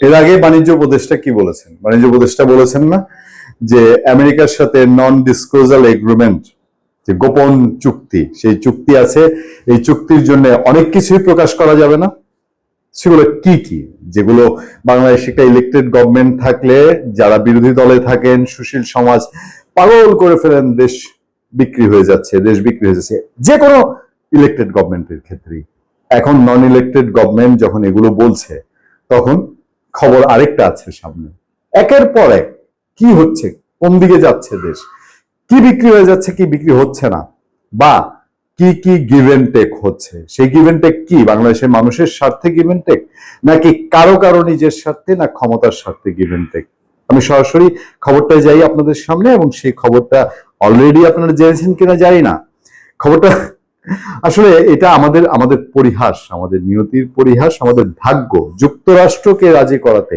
এর আগে বাণিজ্য উপদেষ্টা কি বলেছেন? বাণিজ্য উপদেষ্টা বলেছেন না যে আমেরিকার সাথে নন ডিসক্লোজাল এগ্রিমেন্ট যে গোপন চুক্তি, সেই চুক্তি আছে। এই চুক্তির জন্য অনেক কিছুই প্রকাশ করা যাবে না। সেগুলো কি কি? যেগুলো বাংলাদেশ একটা ইলেকটেড গভর্নমেন্ট থাকলে, যারা বিরোধী দলে থাকেন, সুশীল সমাজ পাগল করে ফেলেন, দেশ বিক্রি হয়ে যাচ্ছে, দেশ বিক্রি হয়ে যাচ্ছে। যে কোনো ইলেকটেড গভর্নমেন্টের ক্ষেত্রেই। এখন নন ইলেকটেড গভর্নমেন্ট যখন এগুলো বলছে, তখন খবর আরেকটা আছে সামনে। একের পর এক কি হচ্ছে? কোন দিকে যাচ্ছে দেশ? কি বিক্রি হয়ে যাচ্ছে, কি বিক্রি হচ্ছে না? বা কি কি গিভেন টেক হচ্ছে? সেই গিভেন টেক কি? বাংলাদেশের মানুষের স্বার্থে গিভেন টেক নাকি কারও কারও নিজের স্বার্থে না ক্ষমতার স্বার্থে গিভেন টেক আমি সরাসরি খবরটা যাই আপনাদের সামনে এবং সেই খবরটা অলরেডি আপনারা জেনেছেন কিনা জানি না। খবরটা আসলে এটা আমাদের আমাদের পরিহাস, আমাদের নিয়তির পরিহাস, আমাদের ভাগ্য যুক্তরাষ্ট্রকে রাজি করাতে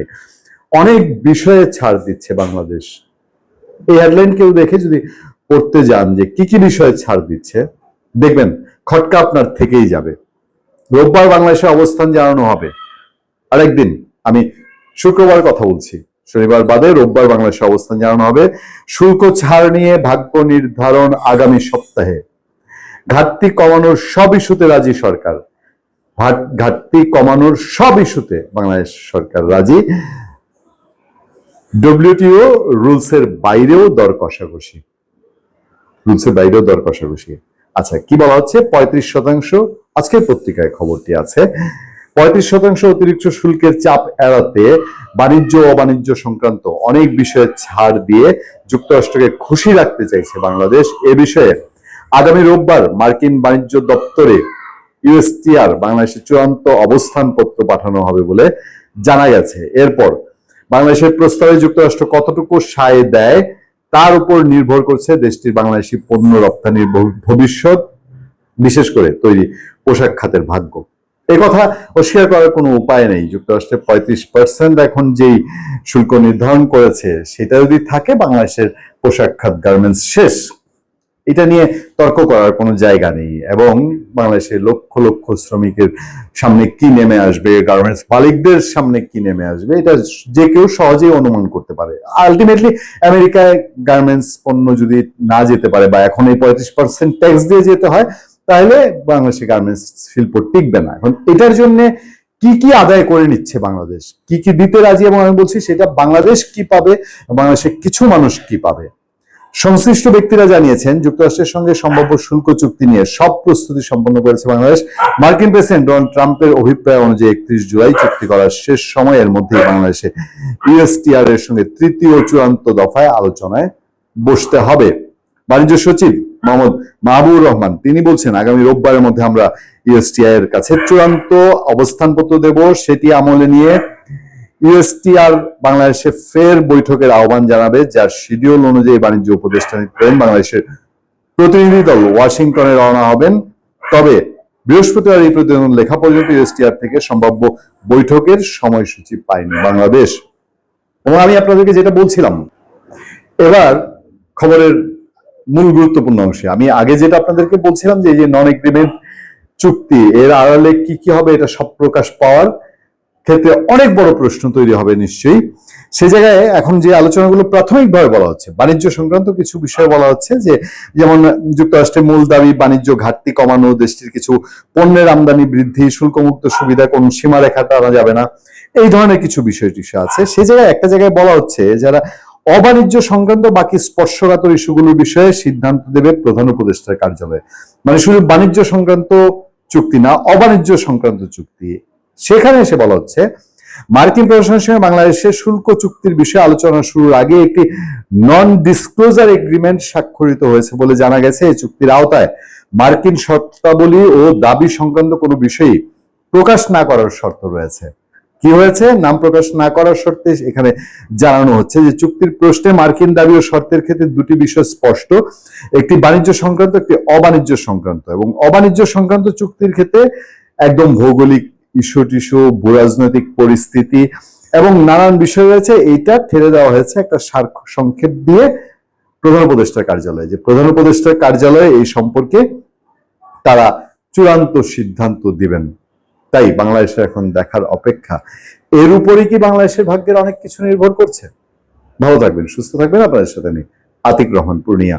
অনেক বিষয়ে ছাড় দিচ্ছে বাংলাদেশ। এই হেডলাইন কেউ দেখে যদি পড়তে যান যে কি কি বিষয়ে ছাড় দিচ্ছে, দেখবেন খটকা আপনার থেকেই যাবে। রোববার বাংলাদেশের অবস্থান জানানো হবে। আরেকদিন আমি শুক্রবার কথা বলছি। শনিবার বাদে রোববার বাংলাদেশের অবস্থান জানানো হবে। শুল্ক ছাড় নিয়ে ভাগ্য নির্ধারণ আগামী সপ্তাহে। ঘাটতি কমানোর সব ইস্যুতে রাজি সরকার। ঘাটতি কমানোর সব ইস্যুতে বাংলাদেশ সরকার রাজি। ডব্লিউটিও রুলসের বাইরেও দর কষাকষি। রুলসের বাইরেও দর কষাকষি। আচ্ছা কি বলা হচ্ছে? পঁয়ত্রিশ শতাংশ। আজকের পত্রিকায় খবরটি আছে। পঁয়ত্রিশ শতাংশ অতিরিক্ত শুল্কের চাপ এড়াতে বাণিজ্য ও অবাণিজ্য সংক্রান্ত অনেক বিষয়ে ছাড় দিয়ে যুক্তরাষ্ট্রকে খুশি রাখতে চাইছে বাংলাদেশ। এ বিষয়ে আগামী রোববার মার্কিন বাণিজ্য দপ্তরে ইউএসটিআর বাংলাদেশের চূড়ান্ত অবস্থানপত্র পাঠানো হবে বলে জানা গেছে। এরপর বাংলাদেশের প্রস্তাবে যুক্তরাষ্ট্র কতটুকু সায় দেয়, তার উপর নির্ভর করছে দেশটির বাংলাদেশি পণ্য রপ্তানির ভবিষ্যৎ, বিশেষ করে তৈরি পোশাক খাতের ভাগ্য। কথা অস্বীকার করার কোনো উপায় নেই। যুক্তরাষ্ট্রে পঁয়ত্রিশ পার্সেন্ট এখন যেই শুল্ক নির্ধারণ করেছে, সেটা যদি থাকে, বাংলাদেশের পোশাক খাত গার্মেন্টস শেষ এটা নিয়ে তর্ক করার কোনো জায়গা নেই। এবং বাংলাদেশের লক্ষ লক্ষ শ্রমিকের সামনে কি নেমে আসবে গার্মেন্টস মালিকদের সামনে কি নেমে আসবে, এটা যে কেউ সহজেই অনুমান করতে পারে। আলটিমেটলি আমেরিকায় গার্মেন্টস পণ্য যদি না যেতে পারে বা এখন এই পঁয়ত্রিশ পার্সেন্ট ট্যাক্স দিয়ে যেতে হয়, তাহলে বাংলাদেশের গার্মেন্টস শিল্প টিকবে না। এখন এটার জন্য কি কি আদায় করে নিচ্ছে বাংলাদেশ? কি কি দিতে রাজি, এবং আমি বলছি সেটা বাংলাদেশ কি পাবে, বাংলাদেশের কিছু মানুষ কি পাবে? সংশ্লিষ্ট ব্যক্তিরা জানিয়েছেন, যুক্তরাষ্ট্রের সঙ্গে সম্ভাব্য শুল্ক চুক্তি নিয়ে সব প্রস্তুতি সম্পন্ন করেছে বাংলাদেশ। মার্কিন প্রেসিডেন্ট ডোনাল্ড ট্রাম্পের অভিপ্রায় অনুযায়ী একত্রিশ জুলাই চুক্তি করার শেষ সময়ের মধ্যেই বাংলাদেশে ইউএসটিআর এর সঙ্গে তৃতীয় চূড়ান্ত দফায় আলোচনায় বসতে হবে। বাণিজ্য সচিব মোহাম্মদ মাহবুবুর রহমান, তিনি বলছেন, আগামী রোববারের মধ্যে আমরা ইউএসটিআই এর কাছে চূড়ান্ত অবস্থানপত্র দেব, সেটি আমলে নিয়ে ইউএসটিআর বাংলাদেশে ফের বৈঠকের আহ্বান জানাবে, যার শিডিউল অনুযায়ী বাণিজ্য উপদেষ্টা করেন বাংলাদেশের প্রতিনিধি দল। ওয়াশিংটনে রওনা হবেন। তবে বৃহস্পতিবার এই প্রতিবেদন লেখা পর্যন্ত ইউএসটিআর থেকে সম্ভাব্য বৈঠকের সময়সূচি পায়নি বাংলাদেশ। এবং আমি আপনাদেরকে যেটা বলছিলাম, এবার খবরের মূল গুরুত্বপূর্ণ অংশে। আমি আগে যেটা আপনাদেরকে বলছিলাম যে এই যে নন এগ্রিমেন্ট চুক্তি, এর আড়ালে কি কি হবে এটা সব প্রকাশ পাওয়ার ক্ষেত্রে অনেক বড় প্রশ্ন তৈরি হবে নিশ্চয়ই। সে জায়গায় এখন যে আলোচনাগুলো প্রাথমিকভাবে বলা হচ্ছে, বাণিজ্য সংক্রান্ত কিছু বিষয় বলা হচ্ছে যে, যেমন যুক্তরাষ্ট্রের মূল দাবি বাণিজ্য ঘাটতি কমানো, দেশটির কিছু পণ্যের আমদানি বৃদ্ধি, শুল্কমুক্ত সুবিধা, কোন সীমারেখা টানা যাবে না, এই ধরনের কিছু বিষয় টিষয় আছে। সে জায়গায় একটা জায়গায় বলা হচ্ছে যারা অবাণিজ্য সংক্রান্ত বাকি স্পর্শকাতর ইস্যুগুলোর বিষয়ে সিদ্ধান্ত দেবে প্রধান উপদেষ্টার কার্যালয়। মানে শুধু বাণিজ্য সংক্রান্ত চুক্তি না, অবাণিজ্য সংক্রান্ত চুক্তি। সেখানে এসে বলা হচ্ছে, মার্কিন প্রশাসনের সঙ্গে বাংলাদেশের শুল্ক চুক্তির বিষয়ে আলোচনা শুরুর আগে একটি নন ডিসক্লোজার এগ্রিমেন্ট স্বাক্ষরিত হয়েছে বলে জানা গেছে। এই চুক্তির আওতায় মার্কিন শর্তাবলী ও দাবি সংক্রান্ত কোনো বিষয়ই প্রকাশ না করার শর্ত রয়েছে। কি হয়েছে? নাম প্রকাশ না করার শর্তে এখানে জানানো হচ্ছে যে চুক্তির প্রশ্নে মার্কিন দাবি ও শর্তের ক্ষেত্রে দুটি বিষয় স্পষ্ট। একটি বাণিজ্য সংক্রান্ত, একটি অবাণিজ্য সংক্রান্ত এবং অবাণিজ্য সংক্রান্ত চুক্তির ক্ষেত্রে একদম ভৌগোলিক ইস্যু টিস্যু ভূরাজনৈতিক পরিস্থিতি এবং নানান বিষয় রয়েছে, এইটা ঠেলে দেওয়া হয়েছে একটা সার সংক্ষেপ দিয়ে প্রধান উপদেষ্টার কার্যালয়ে, যে প্রধান উপদেষ্টার কার্যালয়ে এই সম্পর্কে তারা চূড়ান্ত সিদ্ধান্ত দিবেন। তাই বাংলাদেশের এখন দেখার অপেক্ষা। এর উপরে কি বাংলাদেশের ভাগ্যের অনেক কিছু নির্ভর করছে? ভালো থাকবেন, সুস্থ থাকবেন। আপনাদের সাথে আমি আতিক রহমান, পূর্ণিয়া।